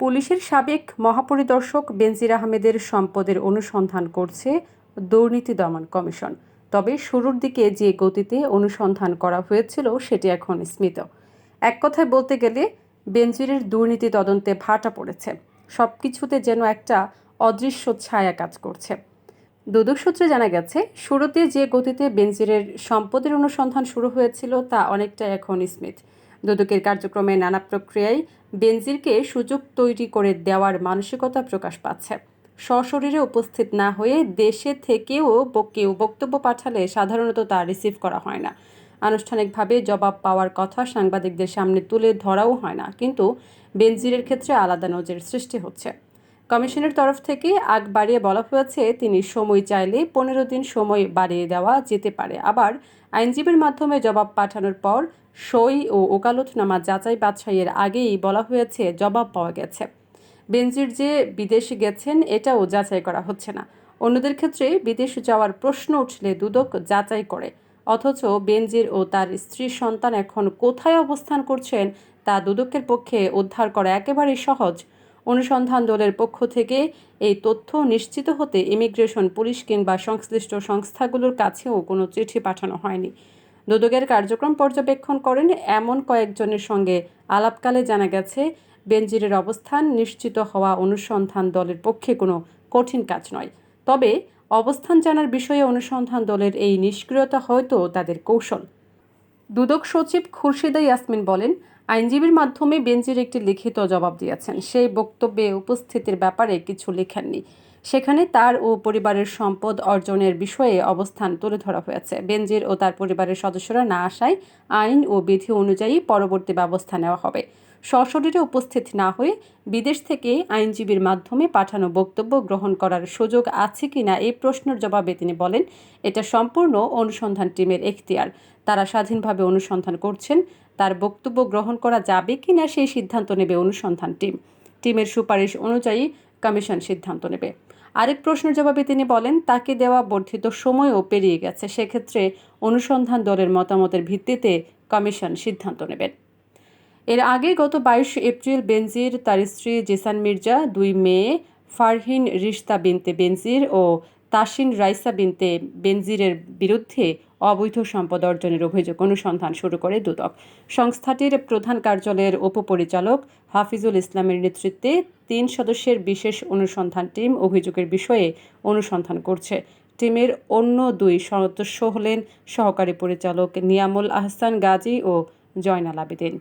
পুলিশের সাবেক মহাপরিদর্শক বেনজির আহমেদের সম্পদের অনুসন্ধান করছে দুর্নীতি দমন কমিশন। তবে শুরুর দিকে যে গতিতে অনুসন্ধান করা হয়েছিল সেটি এখন স্মিত। এক কথায় বলতে গেলে বেনজিরের দুর্নীতি তদন্তে ভাটা পড়েছে। সব কিছুতে যেন একটা অদৃশ্য ছায়া কাজ করছে। দুদক সূত্রে জানা গেছে, শুরুতে যে গতিতে বেনজিরের সম্পদের অনুসন্ধান শুরু হয়েছিল তা অনেকটা এখন স্মিথ দুদকের কার্যক্রমে নানা প্রক্রিয়ায় বেনজিরকে সুযোগ তৈরি করে দেওয়ার মানসিকতা প্রকাশ পাচ্ছে। সশরীরে উপস্থিত না হয়ে দেশে থেকেও কেউ বক্তব্য পাঠালে সাধারণত তা রিসিভ করা হয় না। আনুষ্ঠানিকভাবে জবাব পাওয়ার কথা সাংবাদিকদের সামনে তুলে ধরাও হয় না, কিন্তু বেনজিরের ক্ষেত্রে আলাদা নজর সৃষ্টি হচ্ছে। কমিশনের তরফ থেকে আগ বাড়িয়ে বলা হয়েছে, তিনি সময় চাইলে পনেরো দিন সময় বাড়িয়ে দেওয়া যেতে পারে। আবার আইনজীবীর মাধ্যমে জবাব পাঠানোর পর সই ও ওকালতনামা যাচাই বাছাইয়ের আগেই বলা হয়েছে, জবাব পাওয়া গেছে। বেনজির যে বিদেশে গেছেন, এটাও যাচাই করা হচ্ছে না। অন্যদের ক্ষেত্রে বিদেশ যাওয়ার প্রশ্ন উঠলে দুদক যাচাই করে। অথচ বেনজির ও তার স্ত্রী সন্তান এখন কোথায় অবস্থান করছেন, তা দুদকের পক্ষে উদ্ধার করা একেবারেই সহজ। অনুসন্ধান দলের পক্ষ থেকে এই তথ্য নিশ্চিত হতে ইমিগ্রেশন পুলিশ কিংবা সংশ্লিষ্ট সংস্থাগুলোর কাছেও কোনো চিঠি পাঠানো হয়নি। দুদকের কার্যক্রম পর্যবেক্ষণ করেন এমন কয়েকজনের সঙ্গে আলাপকালে জানা গেছে, বেনজিরের অবস্থান নিশ্চিত হওয়া অনুসন্ধান দলের পক্ষে কোনো কঠিন কাজ নয়। তবে অবস্থান জানার বিষয়ে অনুসন্ধান দলের এই নিষ্ক্রিয়তা হয়তো তাদের কৌশল। দুদক সচিব খুরশিদা ইয়াসমিন বলেন আইনজীবীর মাধ্যমে বেঞ্চের একটি লিখিত জবাব দিয়েছেন। সেই বক্তব্যে উপস্থিতির ব্যাপারে কিছু লেখেননি। সেখানে তার ও পরিবারের সম্পদ অর্জনের বিষয়ে অবস্থান তুলে ধরা হয়েছে। বেনজির ও তার পরিবারের সদস্যরা না আসায় আইন ও বিধি অনুযায়ী পরবর্তী ব্যবস্থা নেওয়া হবে। সশরীরে উপস্থিত না হয়ে বিদেশ থেকে আইনজীবীর মাধ্যমে পাঠানো বক্তব্য গ্রহণ করার সুযোগ আছে কিনা এই প্রশ্নের জবাবে তিনি বলেন, এটা সম্পূর্ণ অনুসন্ধান টিমের এখতিয়ার। তারা স্বাধীনভাবে অনুসন্ধান করছেন, তার বক্তব্য গ্রহণ করা যাবে কিনা সেই সিদ্ধান্ত নেবে অনুসন্ধান টিম। টিমের সুপারিশ অনুযায়ী কমিশন সিদ্ধান্ত নেবে। আরেক প্রশ্নের জবাবে তিনি বলেন, তাকে দেওয়া বর্ধিত সময়ও পেরিয়ে গেছে। সেক্ষেত্রে অনুসন্ধান দলের মতামতের ভিত্তিতে কমিশন সিদ্ধান্ত নেবেন এর আগে গত বাইশ এপ্রিল বেনজির, তার স্ত্রী জেসান মির্জা, দুই মেয়ে ফারহিন রিশতা বিনতে বেনজির ও তাসিন রাইসা বিনতে বেনজিরের বিরুদ্ধে অবৈধ সম্পদ অর্জনের অভিযোগ অনুসন্ধান শুরু করে দুদক। সংস্থাটির প্রধান কার্যালয়ের উপপরিচালক হাফিজুল ইসলামের নেতৃত্বে তিন সদস্যের বিশেষ অনুসন্ধান টিম অভিযোগের বিষয়ে অনুসন্ধান করছে। টিমের অন্য দুই সদস্য হলেন সহকারী পরিচালক নিয়ামুল আহসান গাজী ও জয়নাল আবেদিন।